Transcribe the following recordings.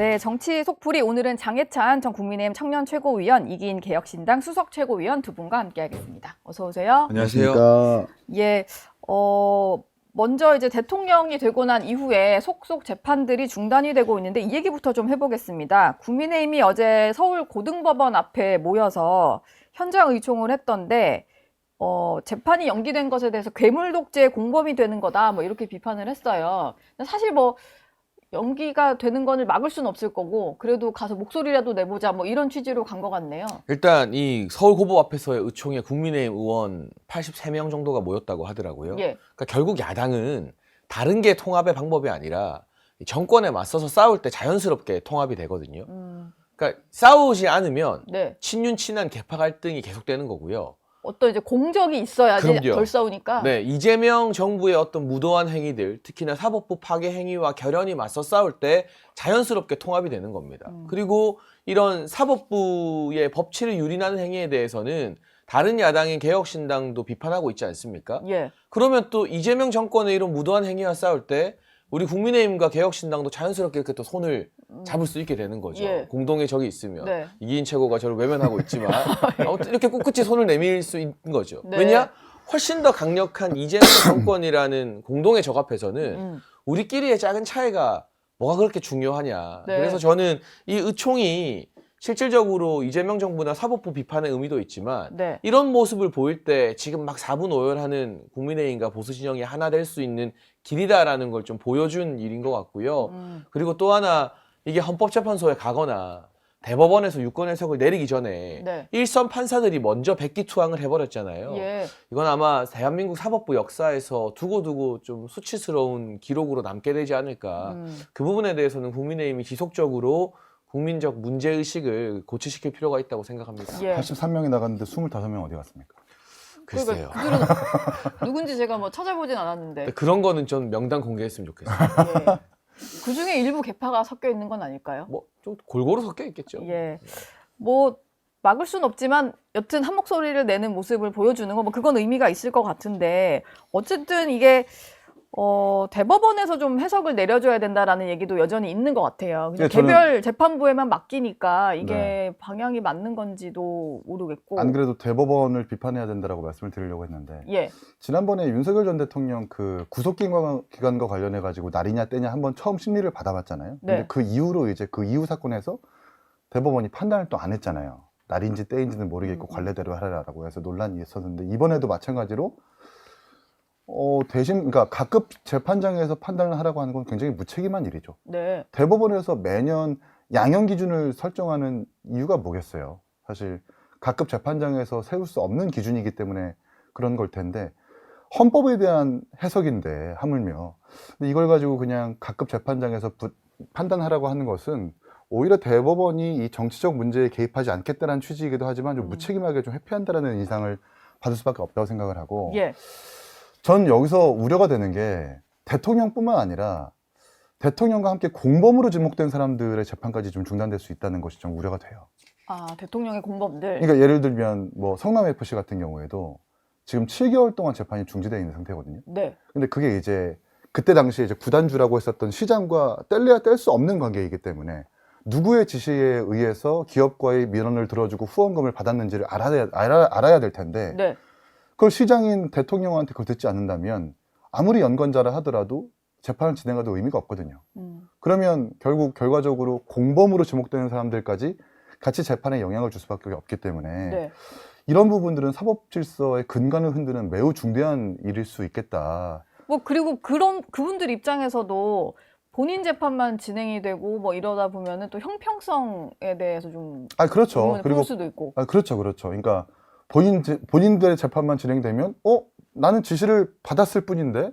네, 정치 속풀이 오늘은 장해찬 전 국민의힘 청년 최고위원, 이기인 개혁신당 수석 최고위원 두 분과 함께하겠습니다. 어서 오세요. 안녕하세요. 예, 어, 먼저 이제 대통령이 되고 난 이후에 속속 재판들이 중단이 되고 있는데 이 얘기부터 좀 해보겠습니다. 국민의힘이 어제 서울 고등법원 앞에 모여서 현장 의총을 했던데 어, 재판이 연기된 것에 대해서 괴물 독재 공범이 되는 거다 뭐 이렇게 비판을 했어요. 근데 사실 뭐 연기가 되는 거를 막을 수는 없을 거고 그래도 가서 목소리라도 내보자 뭐 이런 취지로 간 것 같네요. 일단 이 서울 고법 앞에서의 의총에 국민의힘 의원 83명 정도가 모였다고 하더라고요. 예, 그러니까 결국 야당은 다른 게 통합의 방법이 아니라 이 정권에 맞서서 싸울 때 자연스럽게 통합이 되거든요. 음, 그러니까 싸우지 않으면 네. 친윤 친한 개파 갈등이 계속되는 거고요. 어떤 이제 공적이 있어야지 그럼요. 덜 싸우니까. 네, 이재명 정부의 어떤 무도한 행위들, 특히나 사법부 파괴 행위와 결연히 맞서 싸울 때 자연스럽게 통합이 되는 겁니다. 음. 그리고 이런 사법부의 법치를 유린하는 행위에 대해서는 다른 야당인 개혁신당도 비판하고 있지 않습니까? 예. 그러면 또 이재명 정권의 이런 무도한 행위와 싸울 때 우리 국민의힘과 개혁신당도 자연스럽게 이렇게 또 손을 음, 잡을 수 있게 되는 거죠. 예. 공동의 적이 있으면. 네. 이기인 최고가 저를 외면하고 있지만 아무튼 이렇게 꿋꿋이 손을 내밀 수 있는 거죠. 네. 왜냐? 훨씬 더 강력한 이재명 정권이라는 공동의 적 앞에서는 음, 우리끼리의 작은 차이가 뭐가 그렇게 중요하냐. 네. 그래서 저는 이 의총이 실질적으로 이재명 정부나 사법부 비판의 의미도 있지만 네. 이런 모습을 보일 때 지금 막 사분오열하는 국민의힘과 보수 진영이 하나 될 수 있는 길이다라는 걸 좀 보여준 일인 것 같고요. 음, 그리고 또 하나 이게 헌법재판소에 가거나 대법원에서 유권 해석을 내리기 전에 네. 일선 판사들이 먼저 백기 투항을 해버렸잖아요. 예. 이건 아마 대한민국 사법부 역사에서 두고두고 좀 수치스러운 기록으로 남게 되지 않을까. 음, 그 부분에 대해서는 국민의힘이 지속적으로 국민적 문제 의식을 고취시킬 필요가 있다고 생각합니다. 예. 83명이 나갔는데 25명 어디 갔습니까? 글쎄요. 그러니까 그들은 누군지 제가 뭐 찾아보진 않았는데. 그런 거는 좀 명단 공개했으면 좋겠어요. 예. 그 중에 일부 개파가 섞여 있는 건 아닐까요? 뭐 좀 골고루 섞여 있겠죠. 예. 뭐 막을 순 없지만 여튼 한 목소리를 내는 모습을 보여주는 거 뭐 그건 의미가 있을 것 같은데 어쨌든 이게 어 대법원에서 좀 해석을 내려줘야 된다라는 얘기도 여전히 있는 것 같아요. 그냥 예, 저는- 개별 재판부에만 맡기니까 이게 네. 방향이 맞는 건지도 모르겠고. 안 그래도 대법원을 비판해야 된다라고 말씀을 드리려고 했는데 예. 지난번에 윤석열 전 대통령 그 구속기관 기관과 관련해 가지고 날이냐 떼냐 한번 처음 심리를 받아봤잖아요. 근데 네. 그 이후로 이제 그 이후 사건에서 대법원이 판단을 또 안 했잖아요. 날인지 때인지는 모르겠고 음. 관례대로 하라라고 해서 논란이 있었는데 이번에도 마찬가지로 어 대신 그러니까 각급 재판장에서 판단을 하라고 하는 건 굉장히 무책임한 일이죠. 네. 대법원에서 매년 양형 기준을 설정하는 이유가 뭐겠어요? 사실 각급 재판장에서 세울 수 없는 기준이기 때문에 그런 걸 텐데 헌법에 대한 해석인데 하물며 근데 이걸 가지고 그냥 각급 재판장에서 부- 판단하라고 하는 것은 오히려 대법원이 이 정치적 문제에 개입하지 않겠다는 취지이기도 하지만 좀 음. 무책임하게 좀 회피한다라는 인상을 받을 수밖에 없다고 생각을 하고 예. 전 여기서 우려가 되는 게 대통령뿐만 아니라 대통령과 함께 공범으로 지목된 사람들의 재판까지 좀 중단될 수 있다는 것이 좀 우려가 돼요. 아 대통령의 공범들. 그러니까 예를 들면 뭐 성남 FC 같은 경우에도 지금 7개월 동안 재판이 중지되어 있는 상태거든요. 네. 근데 그게 이제 그때 당시에 이제 구단주라고 했었던 시장과 뗄래야 뗄 수 없는 관계이기 때문에 누구의 지시에 의해서 기업과의 민원을 들어주고 후원금을 받았는지를 알아야, 알아, 알아야 될 텐데 네. 그걸 시장인 대통령한테 그걸 듣지 않는다면 아무리 연관자라 하더라도 재판을 진행해도 의미가 없거든요. 음, 그러면 결국 결과적으로 공범으로 지목되는 사람들까지 같이 재판에 영향을 줄 수밖에 없기 때문에 네. 이런 부분들은 사법 질서의 근간을 흔드는 매우 중대한 일일 수 있겠다. 뭐 그리고 그런 그분들 입장에서도 본인 재판만 진행이 되고 뭐 이러다 보면은 또 형평성에 대해서 좀 아 그렇죠. 그리고 풀 수도 있고. 아 그렇죠, 그렇죠. 그러니까 본인 제- 본인들의 재판만 진행되면 어 나는 지시를 받았을 뿐인데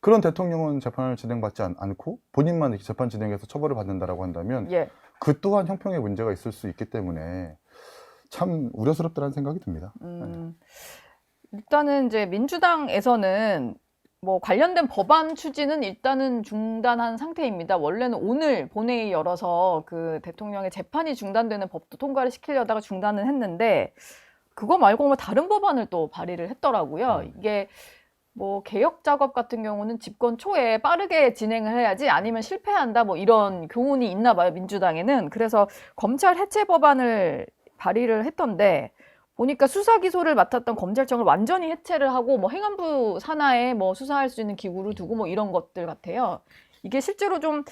그런 대통령은 재판을 진행받지 않, 않고 본인만 이렇게 재판 진행해서 처벌을 받는다라고 한다면 예. 그 또한 형평의 문제가 있을 수 있기 때문에 참 우려스럽다는 생각이 듭니다. 음, 일단은 이제 민주당에서는 뭐 관련된 법안 추진은 일단은 중단한 상태입니다. 원래는 오늘 본회의 열어서 그 대통령의 재판이 중단되는 법도 통과를 시키려다가 중단은 했는데 그거 말고 뭐 다른 법안을 또 발의를 했더라고요. 음. 이게 뭐 개혁 작업 같은 경우는 집권 초에 빠르게 진행을 해야지 아니면 실패한다 뭐 이런 교훈이 있나 봐요 민주당에는 그래서 검찰 해체 법안을 발의를 했던데 보니까 수사 기소를 맡았던 검찰청을 완전히 해체를 하고 뭐 행안부 산하에 뭐 수사할 수 있는 기구를 두고 뭐 이런 것들 같아요. 이게 실제로 좀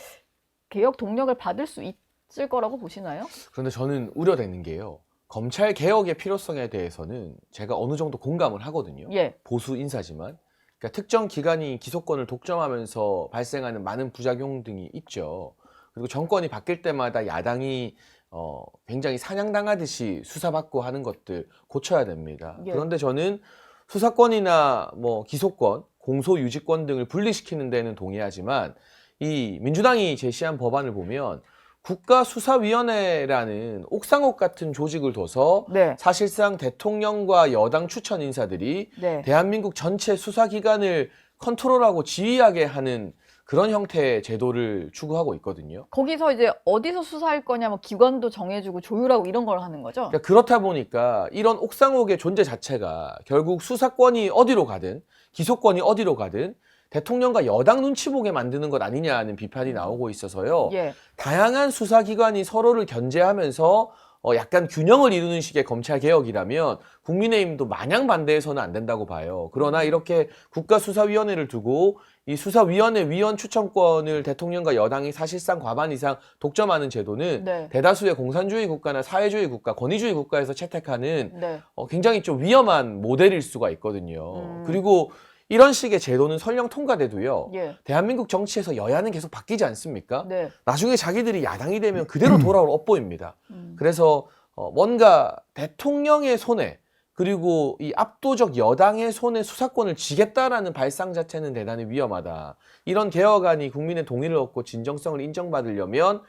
개혁 동력을 받을 수 있을 거라고 보시나요? 그런데 저는 우려되는 게요. 검찰 개혁의 필요성에 대해서는 제가 어느 정도 공감을 하거든요. 예. 보수 인사지만 그러니까 특정 기관이 기소권을 독점하면서 발생하는 많은 부작용 등이 있죠. 그리고 정권이 바뀔 때마다 야당이 어, 굉장히 사냥당하듯이 수사받고 하는 것들 고쳐야 됩니다. 예. 그런데 저는 수사권이나 뭐 기소권, 공소유지권 등을 분리시키는 데는 동의하지만 이 민주당이 제시한 법안을 보면 국가수사위원회라는 옥상옥 같은 조직을 둬서 네. 사실상 대통령과 여당 추천 인사들이 네. 대한민국 전체 수사기관을 컨트롤하고 지휘하게 하는 그런 형태의 제도를 추구하고 있거든요. 거기서 이제 어디서 수사할 거냐 뭐 기관도 정해주고 조율하고 이런 걸 하는 거죠. 그러니까 그렇다 보니까 이런 옥상옥의 존재 자체가 결국 수사권이 어디로 가든 기소권이 어디로 가든 대통령과 여당 눈치 보게 만드는 것 아니냐는 비판이 나오고 있어서요. 예. 다양한 수사기관이 서로를 견제하면서 어, 약간 균형을 이루는 식의 검찰 개혁이라면 국민의힘도 마냥 반대해서는 안 된다고 봐요. 그러나 이렇게 국가수사위원회를 두고 이 수사위원회 위원 추천권을 대통령과 여당이 사실상 과반 이상 독점하는 제도는 네. 대다수의 공산주의 국가나 사회주의 국가, 권위주의 국가에서 채택하는 네. 어, 굉장히 좀 위험한 모델일 수가 있거든요. 음. 그리고 이런 식의 제도는 설령 통과돼도요. 예. 대한민국 정치에서 여야는 계속 바뀌지 않습니까? 네. 나중에 자기들이 야당이 되면 그대로 돌아올 업보입니다. 음. 그래서 어, 뭔가 대통령의 손에 그리고 이 압도적 여당의 손에 수사권을 쥐겠다라는 발상 자체는 대단히 위험하다. 이런 개혁안이 국민의 동의를 얻고 진정성을 인정받으려면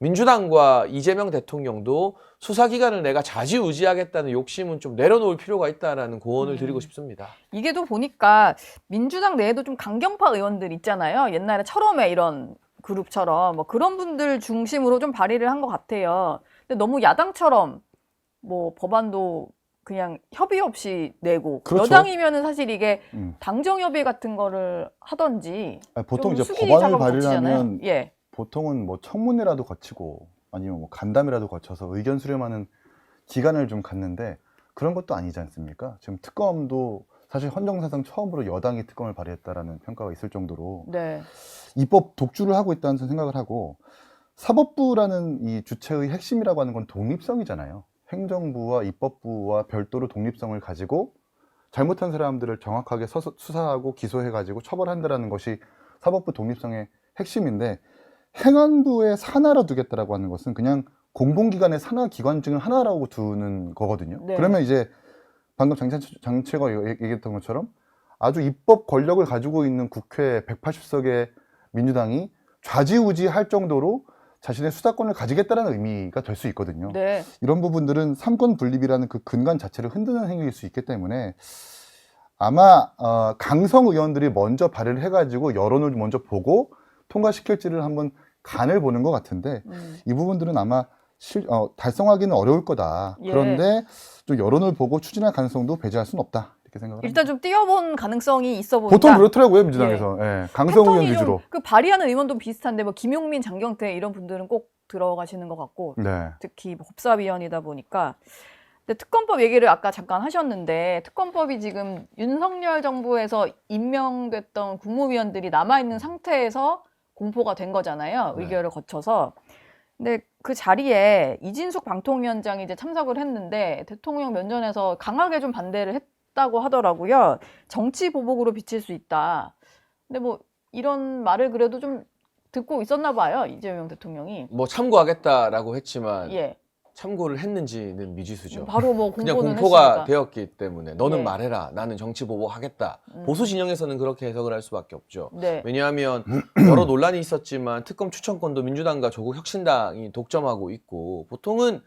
민주당과 이재명 대통령도 수사기관을 내가 좌지우지하겠다는 욕심은 좀 내려놓을 필요가 있다라는 고언을 음. 드리고 싶습니다. 이게 또 보니까 민주당 내에도 좀 강경파 의원들 있잖아요. 옛날에 철험의 이런 그룹처럼 뭐 그런 분들 중심으로 좀 발의를 한 것 같아요. 근데 너무 야당처럼 뭐 법안도 그냥 협의 없이 내고 그렇죠. 여당이면은 사실 이게 음. 당정 협의 같은 거를 하던지 아니, 보통 좀 이제 법안을. 발의하면 예. 보통은 뭐 청문회라도 거치고 아니면 뭐 간담회라도 거쳐서 의견 수렴하는 기간을 좀 갖는데 그런 것도 아니지 않습니까? 지금 특검도 사실 헌정사상 처음으로 여당이 특검을 발의했다라는 평가가 있을 정도로 네. 입법 독주를 하고 있다는 생각을 하고 사법부라는 이 주체의 핵심이라고 하는 건 독립성이잖아요. 행정부와 입법부와 별도로 독립성을 가지고 잘못한 사람들을 정확하게 서서- 수사하고 기소해가지고 처벌한다라는 것이 사법부 독립성의 핵심인데 행안부의 산하로 두겠다라고 하는 것은 그냥 공공기관의 산하 기관증을 하나라고 두는 거거든요. 네. 그러면 이제 방금 장채, 장채 가 얘기했던 것처럼 아주 입법 권력을 가지고 있는 국회 180석의 민주당이 좌지우지 할 정도로 자신의 수사권을 가지겠다는 의미가 될 수 있거든요. 네. 이런 부분들은 삼권 분립이라는 그 근간 자체를 흔드는 행위일 수 있기 때문에 아마 어, 강성 의원들이 먼저 발의를 해가지고 여론을 먼저 보고 통과시킬지를 한번 간을 보는 것 같은데 음. 이 부분들은 아마 실, 어, 달성하기는 어려울 거다. 예. 그런데 좀 여론을 보고 추진할 가능성도 배제할 수는 없다. 이렇게 생각을 일단 합니다. 좀 띄워본 가능성이 있어 보인다. 보통 그렇더라고요 민주당에서 예, 강성 의원 위주로. 좀그 발의하는 의원도 비슷한데 뭐 김용민, 장경태 이런 분들은 꼭 들어가시는 것 같고 네. 특히 뭐 법사위원이다 보니까 근데 특검법 얘기를 아까 잠깐 하셨는데 특검법이 지금 윤석열 정부에서 임명됐던 국무위원들이 남아 있는 상태에서 공포가 된 거잖아요 네. 의결을 거쳐서 근데 그 자리에 이진숙 방통위원장이 이제 참석을 했는데 대통령 면전에서 강하게 좀 반대를 했다고 하더라고요 정치 보복으로 비칠 수 있다 근데 뭐 이런 말을 그래도 좀 듣고 있었나 봐요 이재명 대통령이 뭐 참고하겠다라고 했지만 예. 참고를 했는지는 미지수죠. 바로 뭐 그냥 공포는 공포가 했으니까. 되었기 때문에 너는 네. 말해라. 나는 정치 보복 하겠다. 음. 보수 진영에서는 그렇게 해석을 할 수밖에 없죠. 네. 왜냐하면 여러 논란이 있었지만 특검 추천권도 민주당과 조국 혁신당이 독점하고 있고 보통은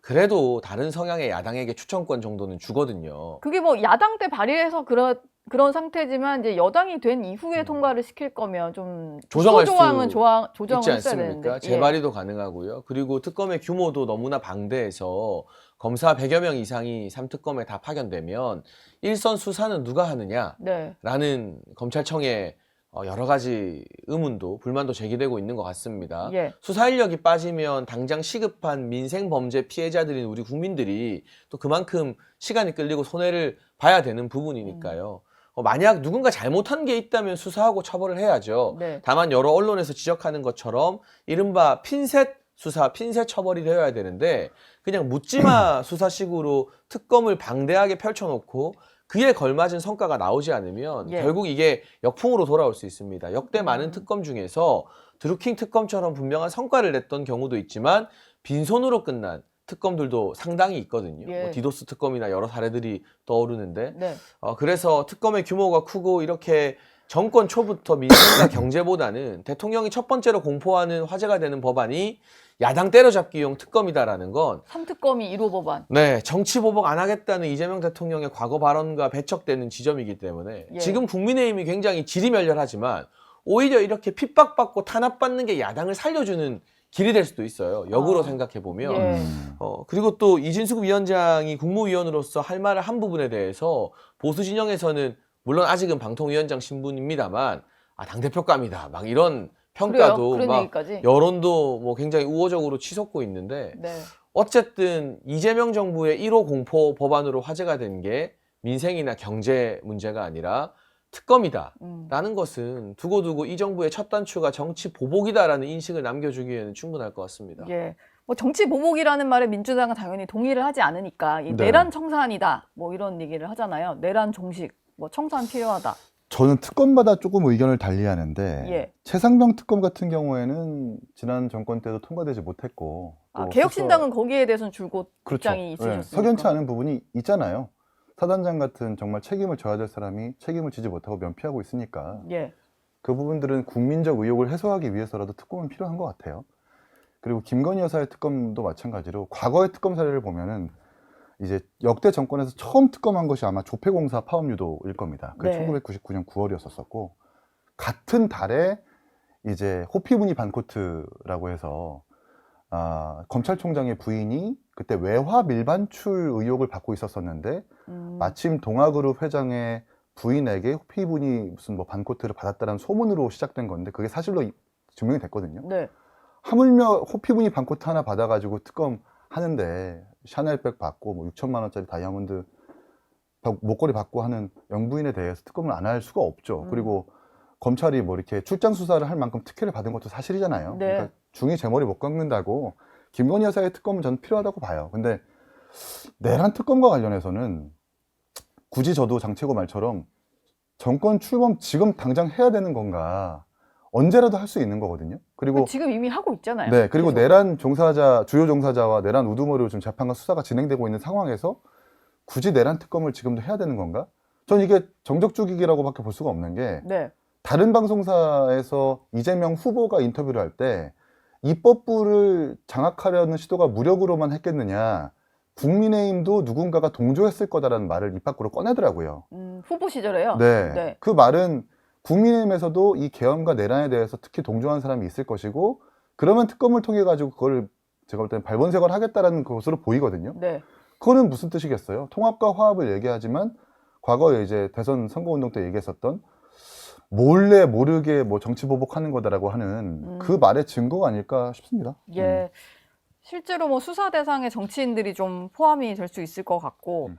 그래도 다른 성향의 야당에게 추천권 정도는 주거든요. 그게 뭐 야당 때 발의해서 그런 그런 상태지만 이제 여당이 된 이후에 음. 통과를 시킬 거면 좀 조정할 조항은 수 조항 조정을 있지 했어야 않습니까? 되는데. 예. 재발의도 가능하고요. 그리고 특검의 규모도 너무나 방대해서 검사 100여 명 이상이 3특검에 다 파견되면 일선 수사는 누가 하느냐? 네. 라는 검찰청의 어, 여러 가지 의문도 불만도 제기되고 있는 것 같습니다. 예. 수사 인력이 빠지면 당장 시급한 민생 범죄 피해자들인 우리 국민들이 또 그만큼 시간이 끌리고 손해를 봐야 되는 부분이니까요. 어, 만약 누군가 잘못한 게 있다면 수사하고 처벌을 해야죠. 네. 다만 여러 언론에서 지적하는 것처럼 이른바 핀셋 수사, 핀셋 처벌이 되어야 되는데 그냥 묻지마 수사식으로 특검을 방대하게 펼쳐놓고 그에 걸맞은 성과가 나오지 않으면 예. 결국 이게 역풍으로 돌아올 수 있습니다. 역대 많은 음. 특검 중에서 드루킹 특검처럼 분명한 성과를 냈던 경우도 있지만 빈손으로 끝난 특검들도 상당히 있거든요. 예. 뭐 디도스 특검이나 여러 사례들이 떠오르는데 네. 어, 그래서 특검의 규모가 크고 이렇게 정권 초부터 민생과 경제보다는 대통령이 첫 번째로 공포하는 화제가 되는 법안이 야당 때려잡기용 특검이다라는 건 삼특검이 1호 법안. 네, 정치 보복 안 하겠다는 이재명 대통령의 과거 발언과 배척되는 지점이기 때문에 예. 지금 국민의힘이 굉장히 지리멸렬하지만 오히려 이렇게 핍박받고 탄압받는 게 야당을 살려주는 길이 될 수도 있어요. 역으로 아. 생각해 보면 예. 음. 어, 그리고 또 이진숙 위원장이 국무위원으로서 할 말을 한 부분에 대해서 보수 진영에서는 물론 아직은 방통위원장 신분입니다만 아, 당대표감이다. 막 이런 평가도 그래요? 그런 막 얘기까지. 여론도 뭐 굉장히 우호적으로 치솟고 있는데 네. 어쨌든 이재명 정부의 1호 공포 법안으로 화제가 된 게 민생이나 경제 문제가 아니라 특검이다. 음. 라는 것은 두고두고 이 정부의 첫 단추가 정치 보복이다라는 인식을 남겨주기에는 충분할 것 같습니다. 예. 뭐 정치 보복이라는 말에 민주당은 당연히 동의를 하지 않으니까 이 네. 내란 청산이다. 뭐 이런 얘기를 하잖아요. 내란 종식. 뭐 청산 필요하다. 저는 특검마다 조금 의견을 달리하는데 예. 최상병 특검 같은 경우에는 지난 정권 때도 통과되지 못했고 아, 또 개혁신당은 거기에 대해서는 줄곧 그렇죠. 입장이 네, 있으셨으니까. 석연치 않은 부분이 있잖아요. 사단장 같은 정말 책임을 져야 될 사람이 책임을 지지 못하고 면피하고 있으니까 예. 그 부분들은 국민적 의혹을 해소하기 위해서라도 특검은 필요한 것 같아요. 그리고 김건희 여사의 특검도 마찬가지로 과거의 특검 사례를 보면은 이제 역대 정권에서 처음 특검한 것이 아마 조폐공사 파업 유도일 겁니다. 그게 네. 1999년 9월이었었고 같은 달에 이제 호피무늬 반코트라고 해서 아, 검찰총장의 부인이 그때 외화 밀반출 의혹을 받고 있었었는데 음, 마침 동아그룹 회장의 부인에게 호피분이 무슨 뭐 반코트를 받았다는 소문으로 시작된 건데 그게 사실로 이- 증명이 됐거든요. 네. 하물며 호피분이 반코트 하나 받아가지고 특검 하는데 샤넬백 받고 뭐 6천만 원짜리 다이아몬드 받- 목걸이 받고 하는 영부인에 대해서 특검을 안 할 수가 없죠. 음. 그리고 검찰이 뭐 이렇게 출장 수사를 할 만큼 특혜를 받은 것도 사실이잖아요. 네. 그러니까 중이 제 머리 못 깎는다고 김건희 여사의 특검은 저는 필요하다고 봐요. 근데 내란 특검과 관련해서는 굳이 저도 장채고 말처럼 정권 출범 지금 당장 해야 되는 건가 언제라도 할 수 있는 거거든요. 그리고 지금 이미 하고 있잖아요. 네, 그리고 계속. 내란 종사자, 주요 종사자와 내란 우두머리로 지금 재판과 수사가 진행되고 있는 상황에서 굳이 내란 특검을 지금도 해야 되는 건가? 전 이게 정적 죽이기라고밖에 볼 수가 없는 게 네. 다른 방송사에서 이재명 후보가 인터뷰를 할 때 입법부를 장악하려는 시도가 무력으로만 했겠느냐? 국민의힘도 누군가가 동조했을 거다라는 말을 입 밖으로 꺼내더라고요. 음, 후보 시절에요. 네. 네. 그 말은 국민의힘에서도 이 계엄과 내란에 대해서 특히 동조한 사람이 있을 것이고 그러면 특검을 통해 가지고 그걸 제가 볼 때는 발본색을 하겠다라는 것으로 보이거든요. 네. 그거는 무슨 뜻이겠어요? 통합과 화합을 얘기하지만 과거에 이제 대선 선거운동 때 얘기했었던 몰래 모르게 뭐 정치 보복하는 거다라고 하는 음. 그 말의 증거가 아닐까 싶습니다. 예. 실제로 뭐 수사 대상의 정치인들이 좀 포함이 될 수 있을 것 같고 음.